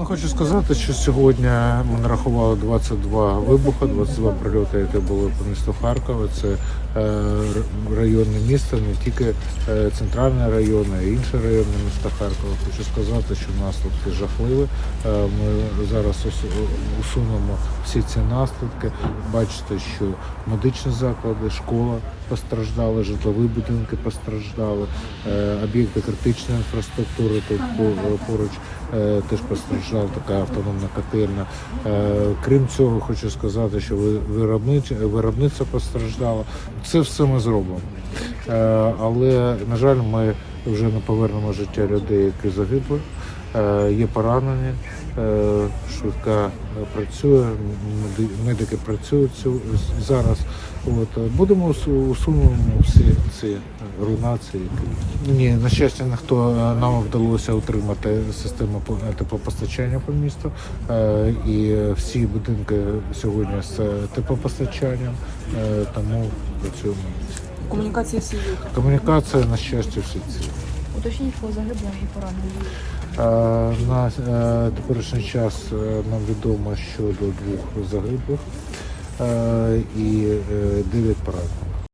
Ну, хочу сказати, що сьогодні ми нарахували 22 вибухи, 22 прильоти, які були по місту Харкова. Це е, районне місто, не тільки е, центральний район, а й інші райони міста Харкова. Хочу сказати, що наслідки жахливі. Е, Ми зараз усунемо всі ці наслідки. Бачите, що медичні заклади, школа постраждали, житлові будинки постраждали, об'єкти критичної інфраструктури тут по- поруч теж постраждала така автономна котельня. Е, Крім цього, хочу сказати, що ви- постраждала. Це все ми зробимо. Е, Але, на жаль, ми вже не повернемо життя людей, які загибли. Е, Є поранені, е, швидка е, працює, меди- медики працюють цю- зараз. От е, будемо усу- усунемо всі ці руйнації. Ні, на щастя, ніхто е, нам вдалося утримати систему по- теплопостачання по місту. І всі будинки сьогодні з теплопостачанням, тому працюємо. Комунікації всі є. Комунікація, на щастя, всі ці. Уточніть по загиблим і пораненим. Е, На е, теперішній час е, нам відомо щодо двох загиблих і дев'ять поранених.